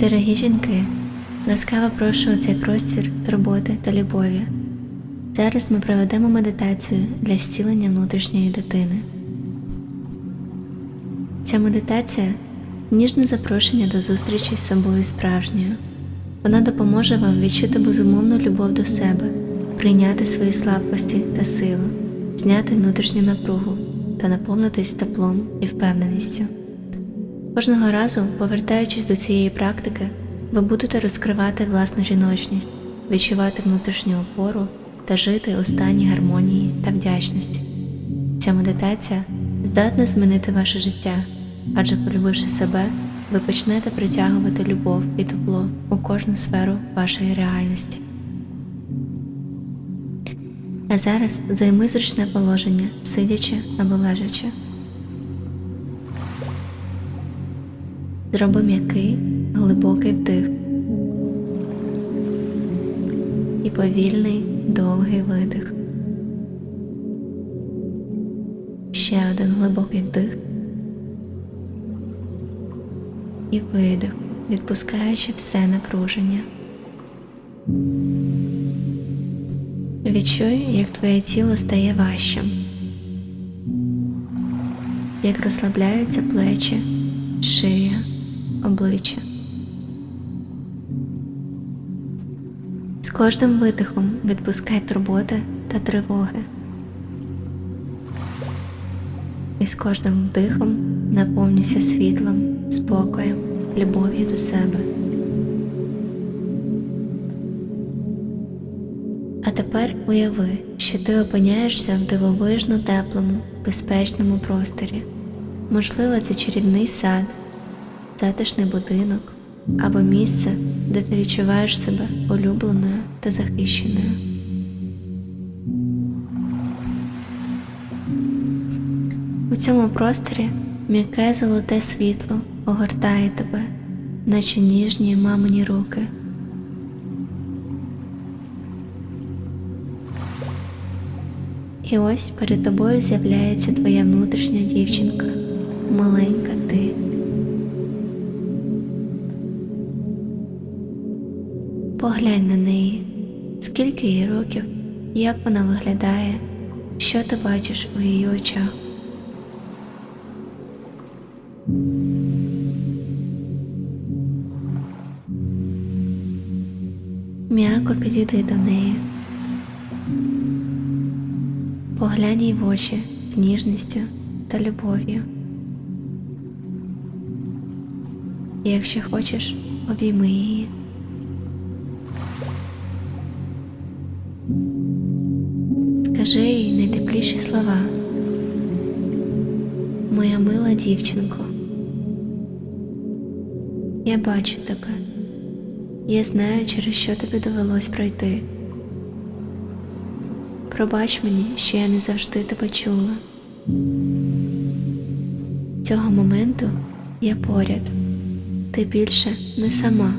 Дорогі жінки, ласкаво прошу у цей простір турботи та любові. Зараз ми проведемо медитацію для зцілення внутрішньої дитини. Ця медитація ніжне запрошення до зустрічі з собою справжньою. Вона допоможе вам відчути безумовну любов до себе, прийняти свої слабкості та силу, зняти внутрішню напругу та наповнитись теплом і впевненістю. Кожного разу, повертаючись до цієї практики, ви будете розкривати власну жіночність, відчувати внутрішню опору та жити у стані гармонії та вдячності. Ця медитація здатна змінити ваше життя, адже полюбивши себе, ви почнете притягувати любов і тепло у кожну сферу вашої реальності. А зараз займи зручне положення, сидячи або лежачи. Зроби м'який, глибокий вдих і повільний, довгий видих. Ще один глибокий вдих і видих, відпускаючи все напруження. Відчуй, як твоє тіло стає важчим, як розслабляються плечі, шия, обличчя. З кожним видихом відпускай турботи та тривоги. І з кожним вдихом наповнюйся світлом, спокоєм, любов'ю до себе. А тепер уяви, що ти опиняєшся в дивовижно теплому, безпечному просторі. Можливо, це чарівний сад, затишний будинок або місце, де ти відчуваєш себе улюбленою та захищеною. У цьому просторі м'яке золоте світло огортає тебе, наче ніжні мамині руки. І ось перед тобою з'являється твоя внутрішня дівчинка, маленька ти. Поглянь на неї, скільки їй років, як вона виглядає, що ти бачиш у її очах. М'яко підійди до неї. Поглянь їй в очі з ніжністю та любов'ю. Якщо хочеш, обійми її. Скажи їй найтепліші слова. Моя мила дівчинко. Я бачу тебе. Я знаю, через що тобі довелось пройти. Пробач мені, що я не завжди тебе чула. Цього моменту я поряд. Ти більше не сама.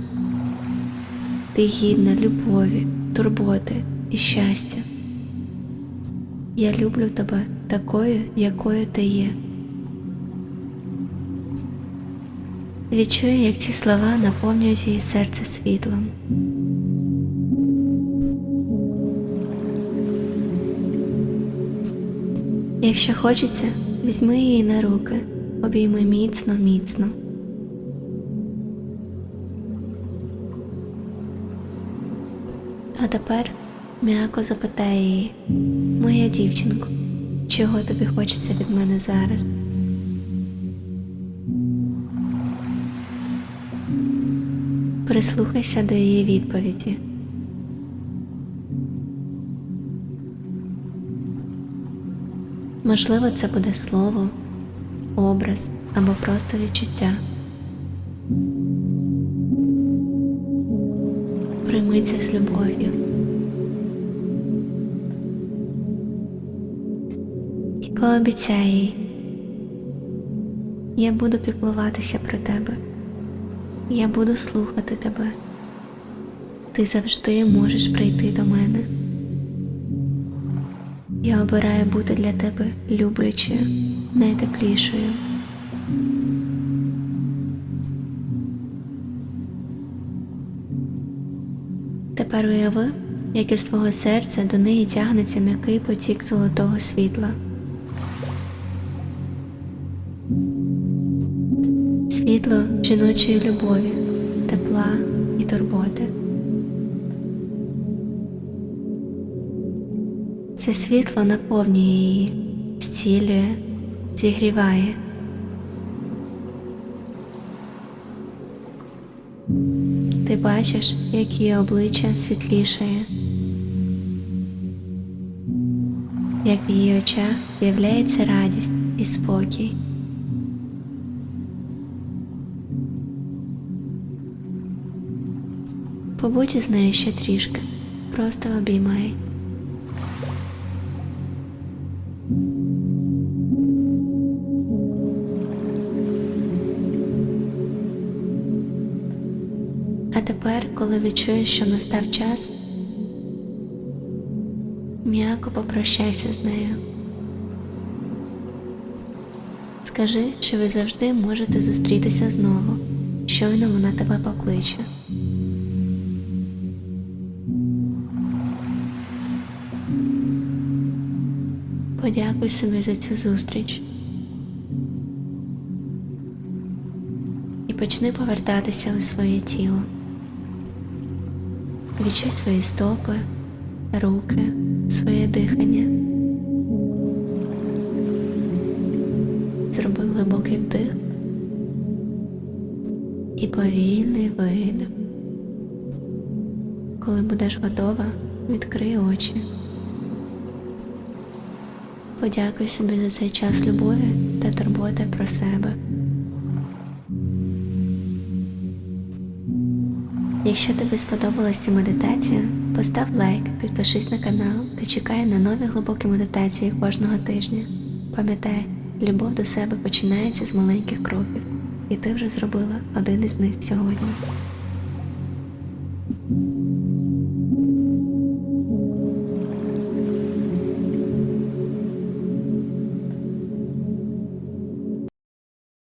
Ти гідна любові, турботи і щастя. Я люблю тебе такою, якою ти є. Відчую, як ці слова наповнюють її серце світлом. Якщо хочеться, візьми її на руки, обійми міцно, міцно. А тепер м'яко запитай її, моя дівчинко, чого тобі хочеться від мене зараз? Прислухайся до її відповіді. Можливо, це буде слово, образ або просто відчуття. Прийми це з любов'ю. Пообіцяй їй, я буду піклуватися про тебе. Я буду слухати тебе. Ти завжди можеш прийти до мене. Я обираю бути для тебе люблячою, найтеплішою. Тепер уяви, як із твого серця до неї тягнеться м'який потік золотого світла. Світло жіночої любові, тепла і турботи. Це світло наповнює її, зцілює, зігріває. Ти бачиш, як її обличчя світлішає, як в її очах з'являється радість і спокій. Побудь із нею ще трішки, просто обіймай. А тепер, коли відчуєш, що настав час, м'яко попрощайся з нею. Скажи, що ви завжди можете зустрітися знову, щойно вона тебе покличе. Подякуй собі за цю зустріч. І почни повертатися у своє тіло. Відчуй свої стопи, руки, своє дихання. Зроби глибокий вдих і повільний видих. Коли будеш готова, відкрий очі. Подякуй собі за цей час любові та турботи про себе. Якщо тобі сподобалася медитація, постав лайк, підпишись на канал та чекай на нові глибокі медитації кожного тижня. Пам'ятай, любов до себе починається з маленьких кроків, і ти вже зробила один із них сьогодні.